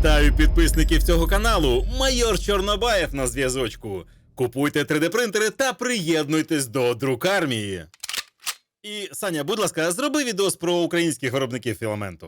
Вітаю підписників цього каналу. Майор Чорнобаєв на зв'язочку. Купуйте 3D-принтери та приєднуйтесь до друкармії. І Саня, будь ласка, зроби відос про українських виробників філаменту.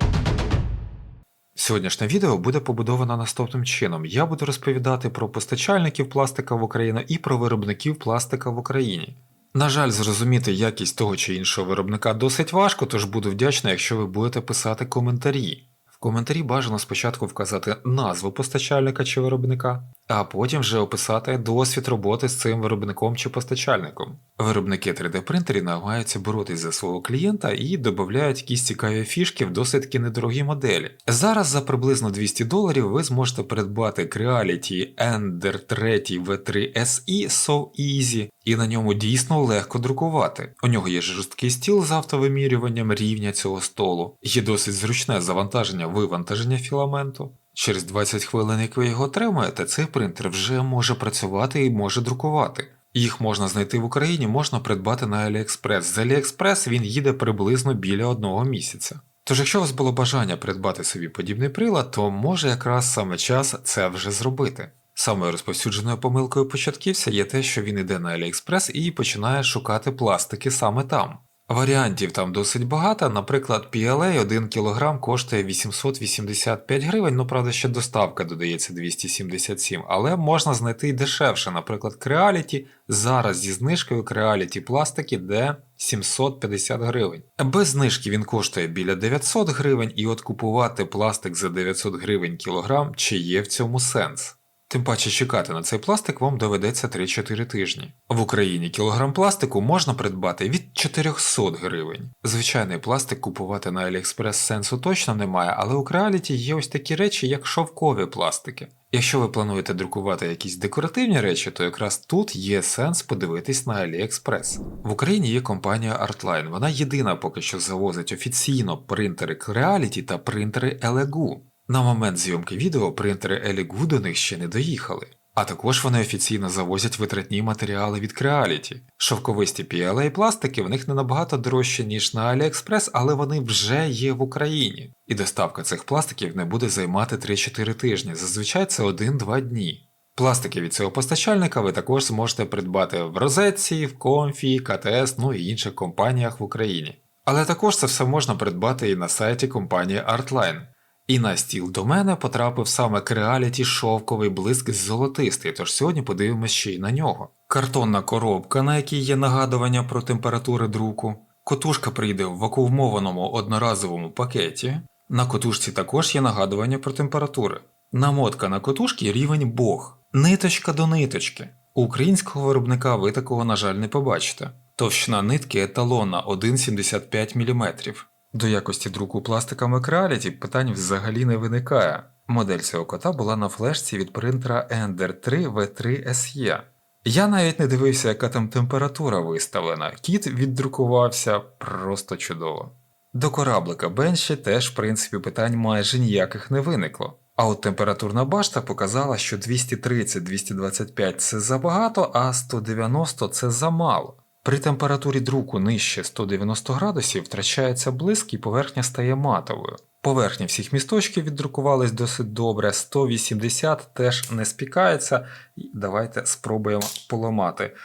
Сьогоднішнє відео буде побудовано наступним чином. Я буду розповідати про постачальників пластика в Україну і про виробників пластика в Україні. На жаль, зрозуміти якість того чи іншого виробника досить важко, тож буду вдячний, якщо ви будете писати коментарі. Коментарі бажано спочатку вказати назву постачальника чи виробника, а потім вже описати досвід роботи з цим виробником чи постачальником. Виробники 3D-принтерів намагаються боротись за свого клієнта і додають якісь цікаві фішки в досить таки недорогі моделі. Зараз за приблизно 200 доларів ви зможете придбати Creality Ender 3 V3 SE So Easy, і на ньому дійсно легко друкувати. У нього є жорсткий стіл з автовимірюванням рівня цього столу, є досить зручне завантаження вивантаження філаменту. Через 20 хвилин, як ви його отримаєте, цей принтер вже може працювати і може друкувати. Їх можна знайти в Україні, можна придбати на AliExpress. З AliExpress він їде приблизно біля одного місяця. Тож, якщо у вас було бажання придбати собі подібний прилад, то може якраз саме час це вже зробити. Самою розповсюдженою помилкою початківця є те, що він йде на AliExpress і починає шукати пластики саме там. Варіантів там досить багато, наприклад, PLA 1 кг коштує 885 гривень, ну правда ще доставка додається 277, але можна знайти й дешевше, наприклад, Creality, зараз зі знижкою Creality пластик іде 750 гривень. Без знижки він коштує біля 900 гривень, і от купувати пластик за 900 гривень кілограм, чи є в цьому сенс? Тим паче чекати на цей пластик вам доведеться 3-4 тижні. В Україні кілограм пластику можна придбати від 400 гривень. Звичайний пластик купувати на AliExpress сенсу точно немає, але у Creality є ось такі речі, як шовкові пластики. Якщо ви плануєте друкувати якісь декоративні речі, то якраз тут є сенс подивитись на AliExpress. В Україні є компанія Artline, вона єдина поки що завозить офіційно принтери Creality та принтери Elegoo. На момент зйомки відео принтери Elegoo до них ще не доїхали. А також вони офіційно завозять витратні матеріали від Creality. Шовковисті PLA пластики в них не набагато дорожчі, ніж на AliExpress, але вони вже є в Україні. І доставка цих пластиків не буде займати 3-4 тижні, зазвичай це 1-2 дні. Пластики від цього постачальника ви також зможете придбати в Розетці, в Комфі, КТС, ну і інших компаніях в Україні. Але також це все можна придбати і на сайті компанії Artline. І на стіл до мене потрапив саме Creality шовковий блиск золотистий, тож сьогодні подивимось ще й на нього. Картонна коробка, на якій є нагадування про температури друку. Котушка прийде в вакуумованому одноразовому пакеті. На котушці також є нагадування про температури. Намотка на котушці рівень Бог. Ниточка до ниточки. У українського виробника ви такого, на жаль, не побачите. Товщина нитки еталонна 1,75 мм. До якості друку пластиками Creality питань взагалі не виникає. Модель цього кота була на флешці від принтера Ender 3 V3 SE. Я навіть не дивився, яка там температура виставлена. Кіт віддрукувався просто чудово. До кораблика Бенші теж, в принципі, питань майже ніяких не виникло. А от температурна башта показала, що 230-225 це забагато, а 190 це замало. При температурі друку нижче 190 градусів втрачається блиск і поверхня стає матовою. Поверхні всіх місточків віддрукувались досить добре, 180 теж не спікається. Давайте спробуємо поламати.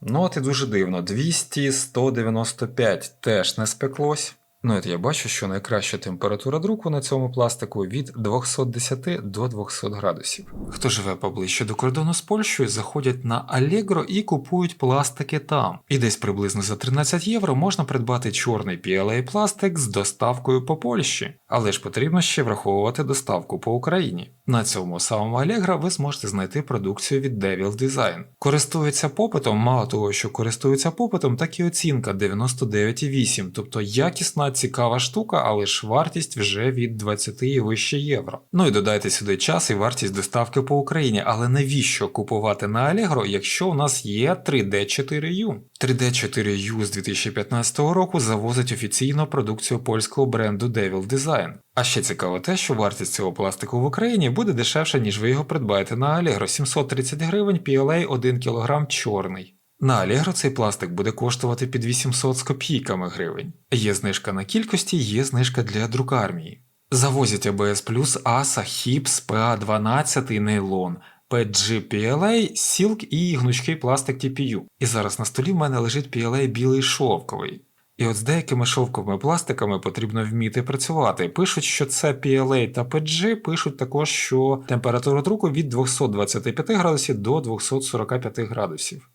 Ну от і дуже дивно. 200, 195 теж не спеклось. Ну от я бачу, що найкраща температура друку на цьому пластику від 210 до 200 градусів. Хто живе поближче до кордону з Польщею, заходять на Allegro і купують пластики там. І десь приблизно за 13 євро можна придбати чорний PLA пластик з доставкою по Польщі, але ж потрібно ще враховувати доставку по Україні. На цьому самому Allegro ви зможете знайти продукцію від Devil Design. Користується попитом, мало того, що користується попитом, так і оцінка 99,8, тобто якісна, цікава штука, але ж вартість вже від 20 і вище євро. Ну і додайте сюди час і вартість доставки по Україні, але навіщо купувати на Allegro, якщо у нас є 3D4U? 3D4U з 2015 року завозить офіційно продукцію польського бренду Devil Design. А ще цікаво те, що вартість цього пластику в Україні буде дешевше, ніж ви його придбаєте на Allegro 730 гривень PLA 1 кг чорний. На Allegro цей пластик буде коштувати під 800 з копійками гривень. Є знижка на кількості, є знижка для друкармії. Завозять ABS+, ASA, HIPS, PA12, нейлон, PG PLA, Silk і гнучкий пластик TPU. І зараз на столі в мене лежить PLA білий шовковий. І от з деякими шовковими пластиками потрібно вміти працювати. Пишуть, що це PLA та PG, пишуть також, що температура друку від 225 градусів до 245 градусів.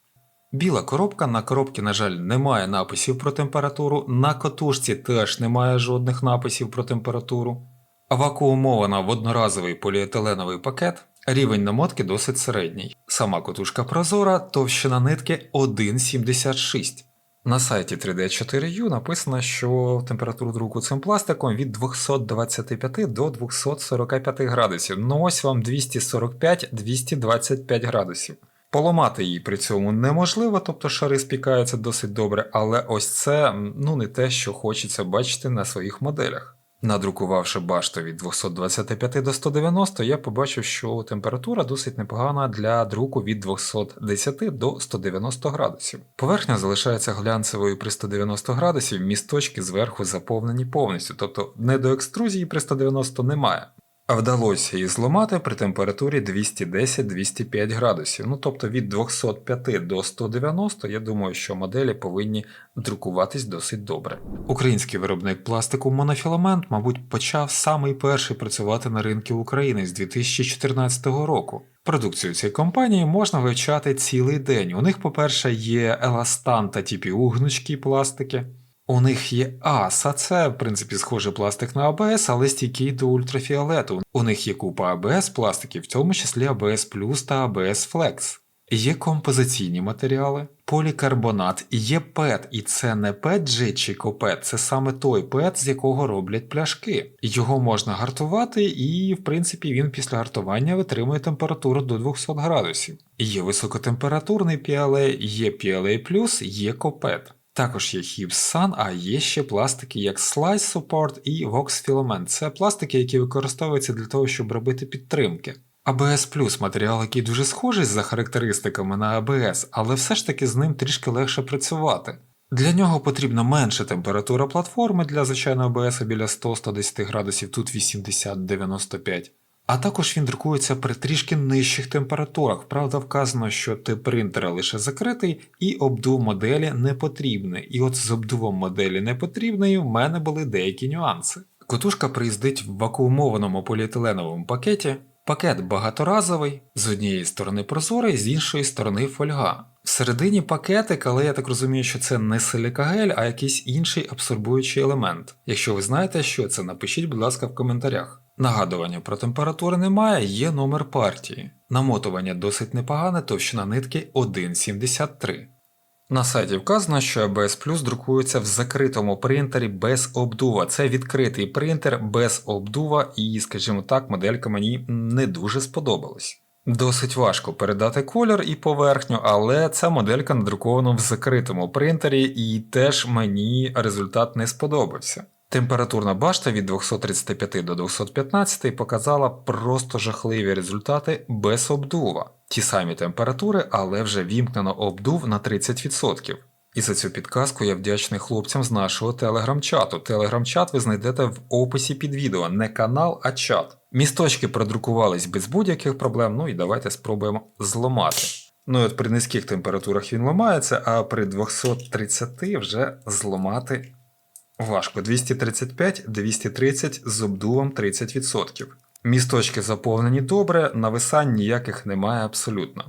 Біла коробка. На коробці, на жаль, немає написів про температуру. На котушці теж немає жодних написів про температуру. Вакуумована в одноразовий поліетиленовий пакет. Рівень намотки досить середній. Сама котушка прозора, товщина нитки 1,76. На сайті 3D4U написано, що температура друку цим пластиком від 225 до 245 градусів. Ну ось вам 245-225 градусів. Поламати її при цьому неможливо, тобто шари спікаються досить добре, але ось це ну не те, що хочеться бачити на своїх моделях. Надрукувавши башту від 225 до 190, я побачив, що температура досить непогана для друку від 210 до 190 градусів. Поверхня залишається глянцевою при 190 градусів, місточки зверху заповнені повністю, тобто недоекструзії при 190 немає. А вдалося її зламати при температурі 210-205 градусів. Ну тобто від 205 до 190, я думаю, що моделі повинні друкуватись досить добре. Український виробник пластику Монофіламент, мабуть, почав самий перший працювати на ринку України з 2014 року. Продукцію цієї компанії можна вивчати цілий день. У них, по-перше, є еластан та TPU гнучкі пластики. У них є АС, а це, в принципі, схожий пластик на АБС, але стійкий до ультрафіолету. У них є купа АБС пластиків, в тому числі АБС та АБС Flex. Є композиційні матеріали, полікарбонат, є ПЕТ, і це не PETG чи копет, це саме той ПЕТ, з якого роблять пляшки. Його можна гартувати, і, в принципі, він після гартування витримує температуру до 200 градусів. Є високотемпературний PLA, є PLA+, є копет. Також є Hibs Sun, а є ще пластики як Slice Support і Vox Filament. Це пластики, які використовуються для того, щоб робити підтримки. ABS Plus матеріал, який дуже схожий за характеристиками на ABS, але все ж таки з ним трішки легше працювати. Для нього потрібна менша температура платформи для звичайного ABS біля 100-110 градусів, тут 80-95. А також він друкується при трішки нижчих температурах. Правда, вказано, що тип принтера лише закритий і обдув моделі не потрібний. І от з обдувом моделі не потрібної в мене були деякі нюанси. Котушка приїздить в вакуумованому поліетиленовому пакеті. Пакет багаторазовий, з однієї сторони прозорий, з іншої сторони фольга. Всередині пакетик, але я так розумію, що це не силікагель, а якийсь інший абсорбуючий елемент. Якщо ви знаєте, що це, напишіть, будь ласка, в коментарях. Нагадування про температури немає, є номер партії. Намотування досить непогане, товщина нитки 1,73. На сайті вказано, що ABS Plus друкується в закритому принтері без обдува. Це відкритий принтер без обдува, і, скажімо так, моделька мені не дуже сподобалась. Досить важко передати колір і поверхню, але ця моделька надрукована в закритому принтері, і теж мені результат не сподобався. Температурна башта від 235 до 215 показала просто жахливі результати без обдува. Ті самі температури, але вже вімкнено обдув на 30%. І за цю підказку я вдячний хлопцям з нашого телеграм-чату. Телеграм-чат ви знайдете в описі під відео, не канал, а чат. Місточки продрукувались без будь-яких проблем, ну і давайте спробуємо зламати. Ну і от при низьких температурах він ламається, а при 230 вже зламати Важко 235, 230 з обдувом 30%. Місточки заповнені добре, нависань ніяких немає абсолютно.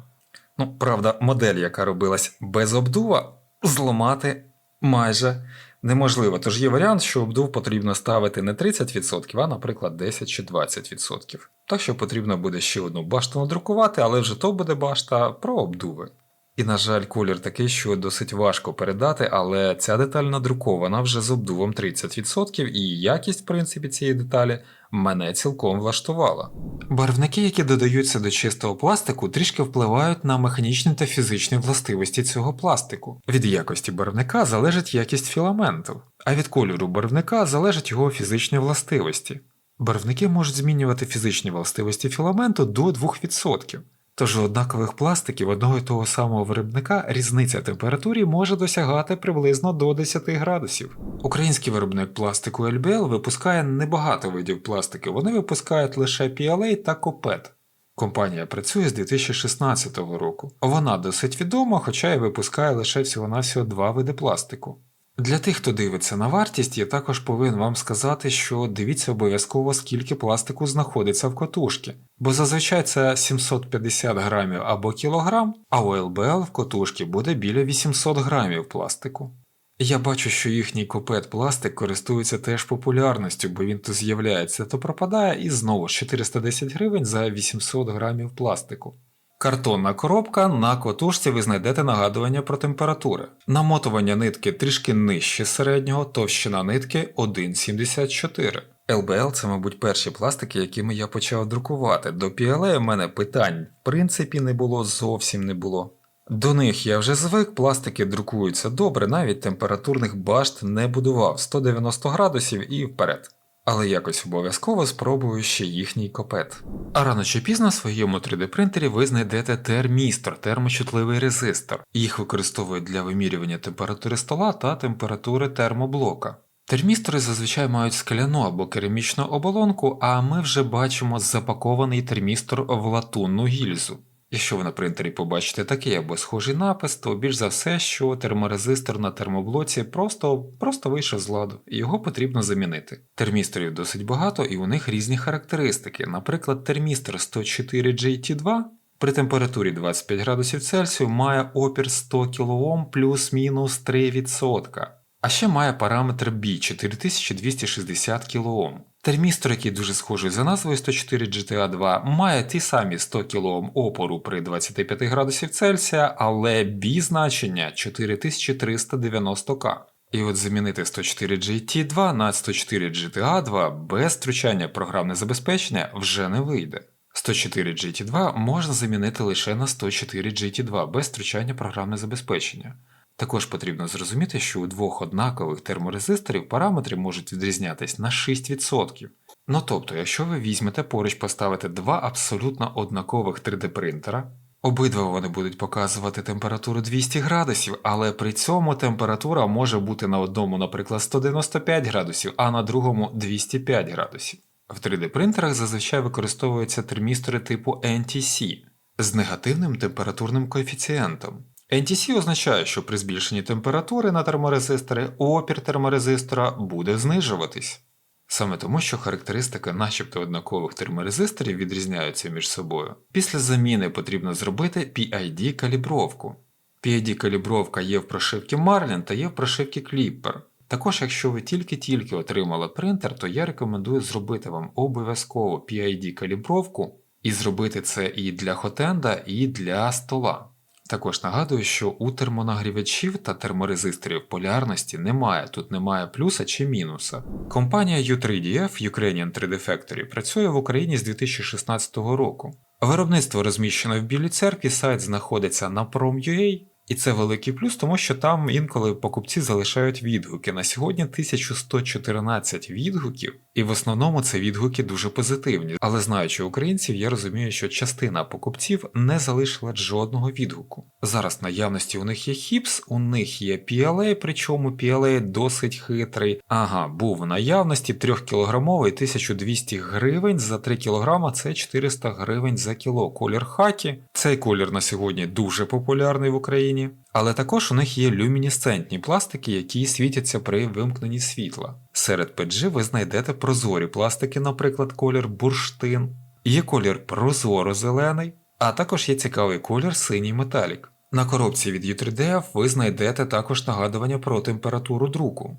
Ну, правда, модель, яка робилась без обдува, зламати майже неможливо. Тож є варіант, що обдув потрібно ставити не 30%, а, наприклад, 10 чи 20%. Так що потрібно буде ще одну башту надрукувати, але вже то буде башта про обдуви. І, на жаль, колір такий, що досить важко передати, але ця деталь надрукована вже з обдувом 30%, і якість, в принципі, цієї деталі мене цілком влаштувала. Барвники, які додаються до чистого пластику, трішки впливають на механічні та фізичні властивості цього пластику. Від якості барвника залежить якість філаменту, а від кольору барвника залежать його фізичні властивості. Барвники можуть змінювати фізичні властивості філаменту до 2%. Тож у однакових пластиків одного і того самого виробника різниця температурі може досягати приблизно до 10 градусів. Український виробник пластику LBL випускає небагато видів пластики, вони випускають лише PLA та Копет. Компанія працює з 2016 року. Вона досить відома, хоча й випускає лише всього-навсього два види пластику. Для тих, хто дивиться на вартість, я також повинен вам сказати, що дивіться обов'язково, скільки пластику знаходиться в котушці, бо зазвичай це 750 грамів або кілограм, а у LBL в котушці буде біля 800 грамів пластику. Я бачу, що їхній копет пластик користується теж популярністю, бо він то з'являється, то пропадає і знову 410 гривень за 800 грамів пластику. Картонна коробка на котушці ви знайдете нагадування про температури. Намотування нитки трішки нижче середнього, товщина нитки 1,74. LBL це, мабуть, перші пластики, якими я почав друкувати. До PLA у мене питань в принципі не було, зовсім не було. До них я вже звик, пластики друкуються добре, навіть температурних башт не будував 190 градусів і вперед. Але якось обов'язково спробую ще їхній копет. А рано чи пізно в своєму 3D принтері ви знайдете термістор, термочутливий резистор. Їх використовують для вимірювання температури стола та температури термоблока. Термістори зазвичай мають скляну або керамічну оболонку, а ми вже бачимо запакований термістор в латунну гільзу. Якщо ви на принтері побачите такий або схожий напис, то більш за все, що терморезистор на термоблоці просто, просто вийшов з ладу, і його потрібно замінити. Термісторів досить багато і у них різні характеристики. Наприклад, термістор 104 JT2 при температурі 25 градусів Цельсію має опір 100 кОм плюс-мінус 3%. А ще має параметр B 4260 кОм. Термістор, який дуже схожий за назвою 104 GTA 2, має ті самі 100 кОм опору при 25 градусів Цельсія, але B значення 4390К. І от замінити 104 GT2 на 104 GTA 2 без втручання програмне забезпечення вже не вийде. 104 GT2 можна замінити лише на 104 GT2 без втручання програмне забезпечення. Також потрібно зрозуміти, що у двох однакових терморезисторів параметри можуть відрізнятись на 6%. Ну тобто, якщо ви візьмете поруч поставите два абсолютно однакових 3D принтера, обидва вони будуть показувати температуру 200 градусів, але при цьому температура може бути на одному, наприклад, 195 градусів, а на другому 205 градусів. В 3D принтерах зазвичай використовуються термістори типу NTC з негативним температурним коефіцієнтом. NTC означає, що при збільшенні температури на терморезистори опір терморезистора буде знижуватись. Саме тому, що характеристики начебто однакових терморезисторів відрізняються між собою. Після заміни потрібно зробити PID-калібровку. PID-калібровка є в прошивці Marlin та є в прошивці Clipper. Також, якщо ви тільки-тільки отримали принтер, то я рекомендую зробити вам обов'язково PID-калібровку і зробити це і для хотенда, і для стола. Також нагадую, що у термонагрівачів та терморезисторів полярності немає, тут немає плюса чи мінуса. Компанія U3DF Ukrainian 3D Factory працює в Україні з 2016 року. Виробництво розміщено в Білій церкві, сайт знаходиться на Prom.ua, і це великий плюс, тому що там інколи покупці залишають відгуки. На сьогодні 1114 відгуків, і в основному це відгуки дуже позитивні. Але знаючи українців, я розумію, що частина покупців не залишила жодного відгуку. Зараз наявності у них є хіпс, у них є PLA, причому PLA досить хитрий. Ага, був в наявності 3-кілограмовий 1200 гривень за 3 кг це 400 гривень за кіло. Колір хакі. Цей колір на сьогодні дуже популярний в Україні. Але також у них є люмінесцентні пластики, які світяться при вимкненні світла. Серед PG ви знайдете прозорі пластики, наприклад, колір бурштин, є колір прозоро-зелений, а також є цікавий колір синій металік. На коробці від U3DF ви знайдете також нагадування про температуру друку.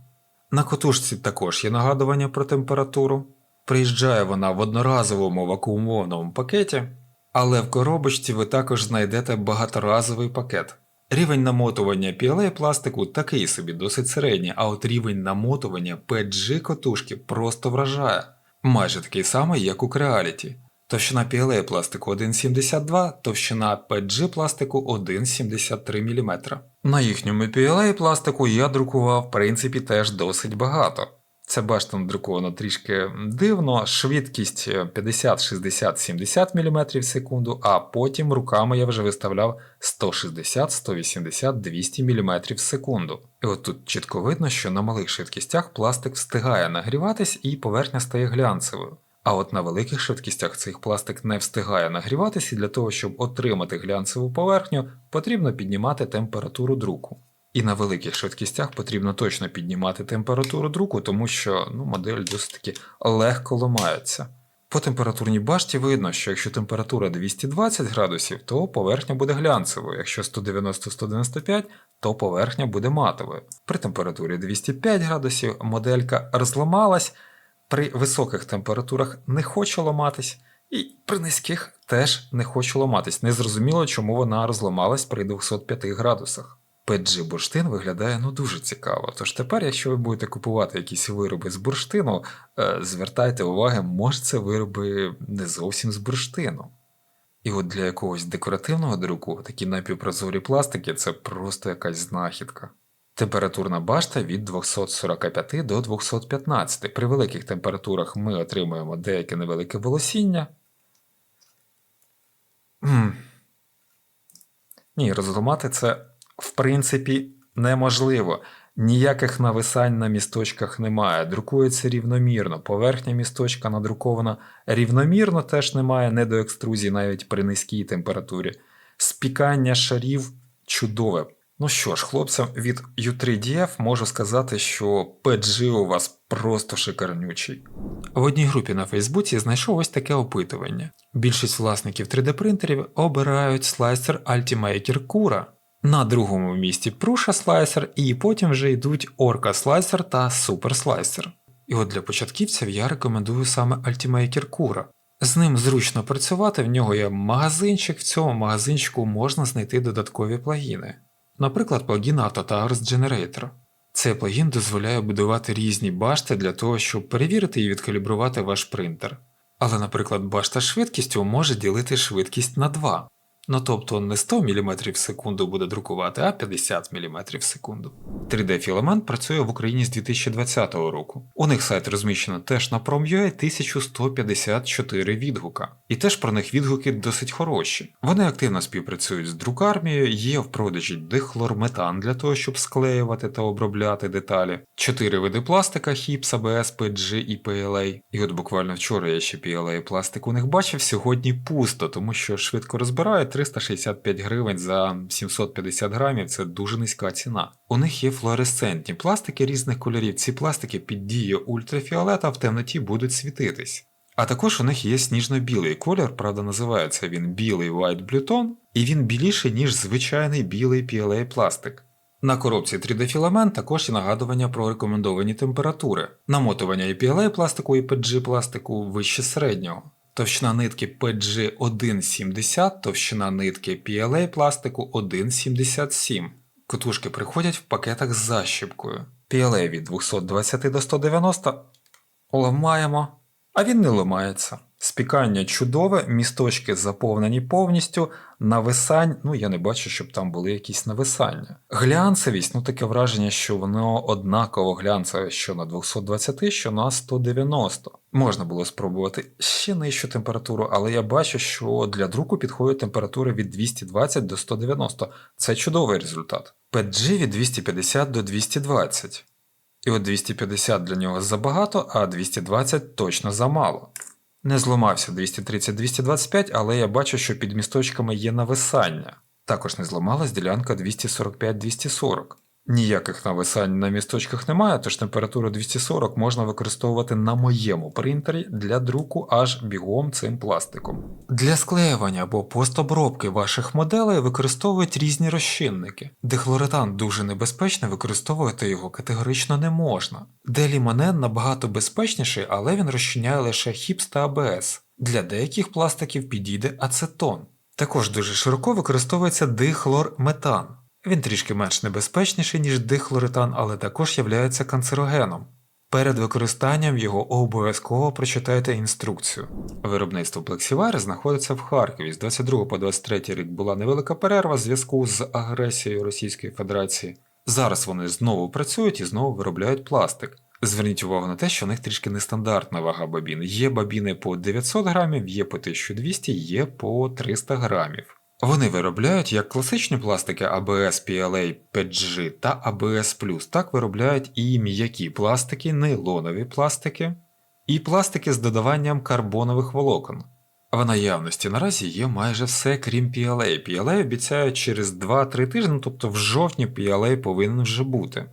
На котушці також є нагадування про температуру. Приїжджає вона в одноразовому вакуумованому пакеті, але в коробочці ви також знайдете багаторазовий пакет. Рівень намотування PLA пластику такий собі досить середній, а от рівень намотування PG котушки просто вражає. Майже такий самий, як у Creality. Товщина PLA пластику 1,72, товщина PG пластику 1,73 мм. На їхньому PLA пластику я друкував в принципі теж досить багато. Це башта надруковано трішки дивно, швидкість е, 50, 60, 70 мм в секунду, а потім руками я вже виставляв 160, 180, 200 мм в секунду. І от тут чітко видно, що на малих швидкістях пластик встигає нагріватись і поверхня стає глянцевою. А от на великих швидкістях цей пластик не встигає нагріватися, і для того, щоб отримати глянцеву поверхню, потрібно піднімати температуру друку. І на великих швидкістях потрібно точно піднімати температуру друку, тому що ну, модель досить таки легко ламається. По температурній башті видно, що якщо температура 220 градусів, то поверхня буде глянцевою, якщо 190-195, то поверхня буде матовою. При температурі 205 градусів моделька розламалась, при високих температурах не хоче ламатись, і при низьких теж не хоче ламатись. Незрозуміло, чому вона розламалась при 205 градусах. PG бурштин виглядає ну дуже цікаво. Тож тепер, якщо ви будете купувати якісь вироби з бурштину, е, звертайте увагу, може це вироби не зовсім з бурштину. І от для якогось декоративного друку такі напівпрозорі пластики це просто якась знахідка. Температурна башта від 245 до 215. При великих температурах ми отримуємо деяке невелике волосіння. Ні, розламати це в принципі неможливо. Ніяких нависань на місточках немає. Друкується рівномірно. Поверхня місточка надрукована рівномірно, теж немає недоекструзії навіть при низькій температурі. Спікання шарів чудове. Ну що ж, хлопцям від U3DF можу сказати, що PG у вас просто шикарнючий. В одній групі на Фейсбуці знайшов ось таке опитування. Більшість власників 3D принтерів обирають слайсер Ultimaker Cura. На другому місці Prusa слайсер, і потім вже йдуть Orca слайсер та Super слайсер. І от для початківців я рекомендую саме Ultimaker Cura. З ним зручно працювати, в нього є магазинчик, в цьому магазинчику можна знайти додаткові плагіни. Наприклад, плагін AutoTowers Generator. Цей плагін дозволяє будувати різні башти для того, щоб перевірити і відкалібрувати ваш принтер. Але, наприклад, башта швидкістю може ділити швидкість на 2. Ну тобто не 100 мм в секунду буде друкувати, а 50 мм в секунду. 3D філамент працює в Україні з 2020 року. У них сайт розміщено теж на Prom.ua 1154 відгука. І теж про них відгуки досить хороші. Вони активно співпрацюють з друкармією, є в продажі дихлорметан для того, щоб склеювати та обробляти деталі, 4 види пластика HIPS, ABS, PG і PLA. І от буквально вчора я ще PLA пластик у них бачив, сьогодні пусто, тому що швидко розбирають 365 гривень за 750 грамів це дуже низька ціна. У них є флуоресцентні пластики різних кольорів. Ці пластики під дією ультрафіолета в темноті будуть світитись. А також у них є сніжно-білий колір, правда, називається він білий White Blue Tone, і він біліший, ніж звичайний білий PLA пластик. На коробці 3D філамент також є нагадування про рекомендовані температури. Намотування і PLA пластику і PG пластику вище середнього. Товщина нитки PG 1,70, товщина нитки PLA пластику 1,77. Котушки приходять в пакетах з защіпкою. PLA від 220 до 190 ламаємо, а він не ламається. Спікання чудове, місточки заповнені повністю, нависань, ну я не бачу, щоб там були якісь нависання. Глянцевість, ну таке враження, що воно однаково глянцеве, що на 220, що на 190. Можна було спробувати ще нижчу температуру, але я бачу, що для друку підходять температури від 220 до 190. Це чудовий результат. PG від 250 до 220. І от 250 для нього забагато, а 220 точно замало. Не зламався 230-225, але я бачу, що під місточками є нависання. Також не зламалась ділянка 245-240. Ніяких нависань на місточках немає, тож температуру 240 можна використовувати на моєму принтері для друку аж бігом цим пластиком. Для склеювання або постобробки ваших моделей використовують різні розчинники. Дехлоретан дуже небезпечний, використовувати його категорично не можна. Делімонен набагато безпечніший, але він розчиняє лише хіпс та АБС. Для деяких пластиків підійде ацетон. Також дуже широко використовується дихлорметан. Він трішки менш небезпечніший, ніж дихлоретан, але також являється канцерогеном. Перед використанням його обов'язково прочитайте інструкцію. Виробництво Plexivire знаходиться в Харкові. З 22 по 23 рік була невелика перерва в зв'язку з агресією Російської Федерації. Зараз вони знову працюють і знову виробляють пластик. Зверніть увагу на те, що у них трішки нестандартна вага бобін. Є бобіни по 900 грамів, є по 1200, є по 300 грамів. Вони виробляють як класичні пластики ABS, PLA, PETG та ABS+, так виробляють і м'які пластики, нейлонові пластики, і пластики з додаванням карбонових волокон. В наявності наразі є майже все, крім PLA. PLA обіцяють через 2-3 тижні, тобто в жовтні PLA повинен вже бути.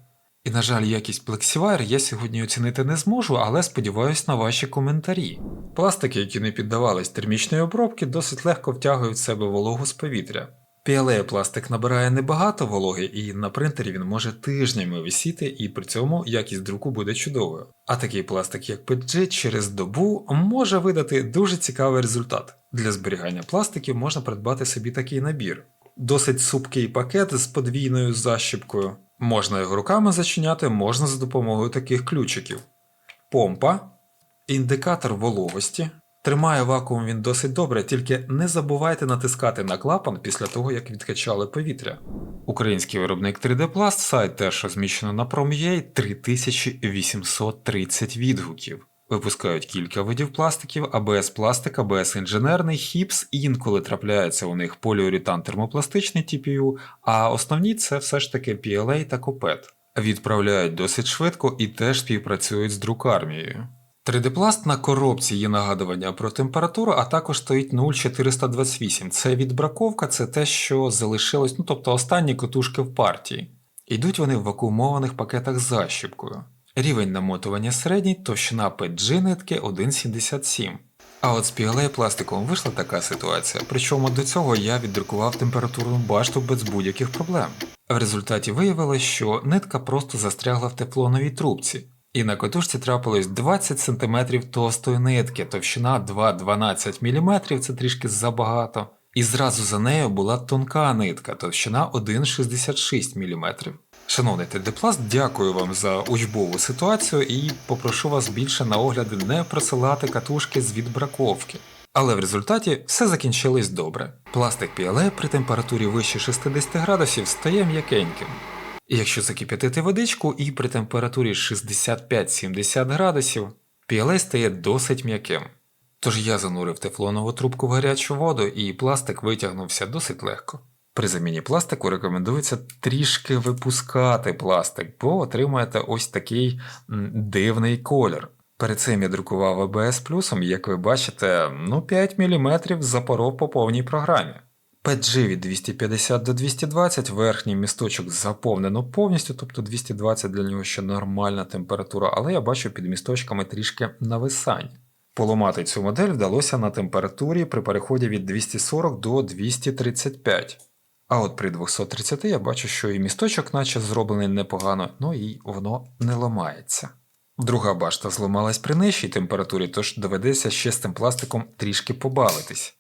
І, на жаль, якість Plexivire я сьогодні оцінити не зможу, але сподіваюся на ваші коментарі. Пластики, які не піддавались термічної обробки, досить легко втягують в себе вологу з повітря. PLA пластик набирає небагато вологи, і на принтері він може тижнями висіти, і при цьому якість друку буде чудовою. А такий пластик, як PG, через добу може видати дуже цікавий результат. Для зберігання пластиків можна придбати собі такий набір. Досить супкий пакет з подвійною защіпкою. Можна його руками зачиняти, можна за допомогою таких ключиків. Помпа, індикатор вологості. Тримає вакуум він досить добре, тільки не забувайте натискати на клапан після того, як відкачали повітря. Український виробник 3D Plast, сайт теж розміщено на Prom.ua 3830 відгуків. Випускають кілька видів пластиків, АБС пластик, АБС інженерний, хіпс, інколи трапляється у них поліуретан термопластичний TPU, а основні це все ж таки PLA та Копет. Відправляють досить швидко і теж співпрацюють з друкармією. 3D-пласт на коробці є нагадування про температуру, а також стоїть 0,428. Це відбраковка, це те, що залишилось, ну тобто останні котушки в партії. Йдуть вони в вакуумованих пакетах з защіпкою. Рівень намотування середній, товщина PG нитки 1,77. А от з PLA пластиком вийшла така ситуація, причому до цього я віддрукував температурну башту без будь-яких проблем. В результаті виявилось, що нитка просто застрягла в тефлоновій трубці, і на котушці трапилось 20 см товстої нитки, товщина 2-12 мм, це трішки забагато. І зразу за нею була тонка нитка, товщина 1,66 мм. Шановний Тедепласт, дякую вам за учбову ситуацію і попрошу вас більше на огляди не присилати катушки з відбраковки. Але в результаті все закінчилось добре. Пластик PLA при температурі вище 60 градусів стає м'якеньким. Якщо закип'ятити водичку і при температурі 65-70 градусів, PLA стає досить м'яким. Тож я занурив тефлонову трубку в гарячу воду і пластик витягнувся досить легко. При заміні пластику рекомендується трішки випускати пластик, бо отримаєте ось такий дивний колір. Перед цим я друкував ABS плюсом, як ви бачите, ну 5 мм запоров по повній програмі. PG від 250 до 220, верхній місточок заповнено повністю, тобто 220 для нього ще нормальна температура, але я бачу під місточками трішки нависань. Поламати цю модель вдалося на температурі при переході від 240 до 235. А от при 230 я бачу, що і місточок наче зроблений непогано, ну і воно не ламається. Друга башта зламалась при нижчій температурі, тож доведеться ще з цим пластиком трішки побавитись.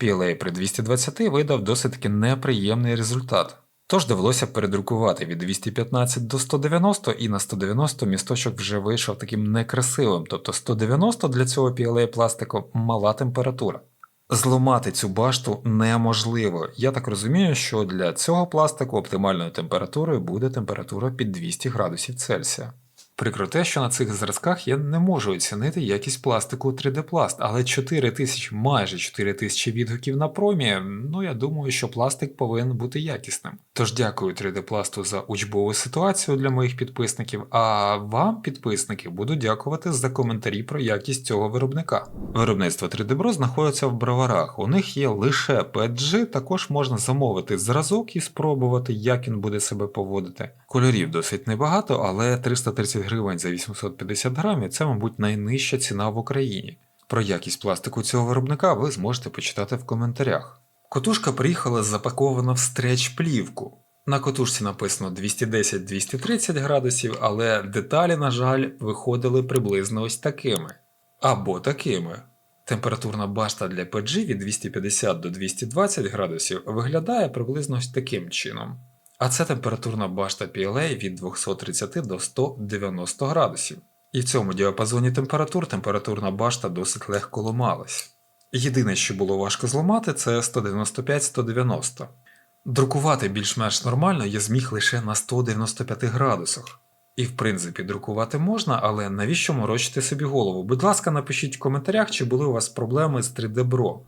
PLA при 220 видав досить таки неприємний результат. Тож довелося передрукувати від 215 до 190 і на 190 місточок вже вийшов таким некрасивим, тобто 190 для цього PLA пластику мала температура. Зламати цю башту неможливо. Я так розумію, що для цього пластику оптимальною температурою буде температура під 200 градусів Цельсія. Прикро те, що на цих зразках я не можу оцінити якість пластику 3D Plast, але 4 тисячі, майже 4 тисячі відгуків на промі, ну я думаю, що пластик повинен бути якісним. Тож дякую 3D Plast за учбову ситуацію для моїх підписників, а вам, підписники, буду дякувати за коментарі про якість цього виробника. Виробництво 3D Bro знаходиться в броварах. У них є лише PG, також можна замовити зразок і спробувати, як він буде себе поводити. Кольорів досить небагато, але 330 гривень за 850 грамів це, мабуть, найнижча ціна в Україні. Про якість пластику цього виробника ви зможете почитати в коментарях. Котушка приїхала запакована в стреч плівку. На котушці написано 210-230 градусів, але деталі, на жаль, виходили приблизно ось такими. Або такими. Температурна башта для PG від 250 до 220 градусів виглядає приблизно ось таким чином. А це температурна башта PLA від 230 до 190 градусів. І в цьому діапазоні температур температурна башта досить легко ламалась. Єдине, що було важко зламати, це 195-190. Друкувати більш-менш нормально я зміг лише на 195 градусах. І в принципі друкувати можна, але навіщо морочити собі голову? Будь ласка, напишіть в коментарях, чи були у вас проблеми з 3D Bro.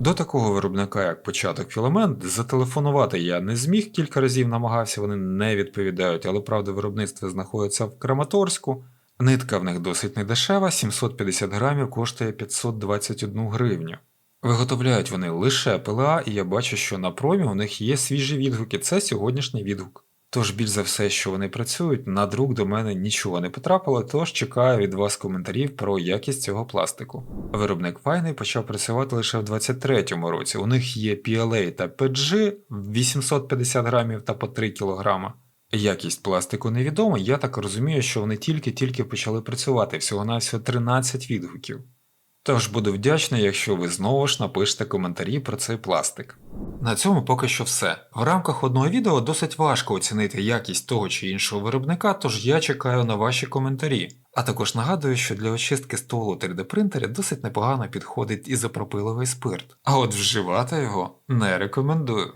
До такого виробника, як початок філамент, зателефонувати я не зміг, кілька разів намагався, вони не відповідають, але правда виробництво знаходиться в Краматорську. Нитка в них досить недешева, 750 грамів коштує 521 гривню. Виготовляють вони лише ПЛА, і я бачу, що на промі у них є свіжі відгуки. Це сьогоднішній відгук. Тож більш за все, що вони працюють, на друк до мене нічого не потрапило, тож чекаю від вас коментарів про якість цього пластику. Виробник файний почав працювати лише в 23-му році. У них є PLA та PG 850 грамів та по 3 кілограма. Якість пластику невідома, я так розумію, що вони тільки-тільки почали працювати, всього-навсього 13 відгуків. Тож буду вдячний, якщо ви знову ж напишете коментарі про цей пластик. На цьому поки що все. В рамках одного відео досить важко оцінити якість того чи іншого виробника, тож я чекаю на ваші коментарі. А також нагадую, що для очистки столу 3D принтері досить непогано підходить ізопропиловий спирт. А от вживати його не рекомендую.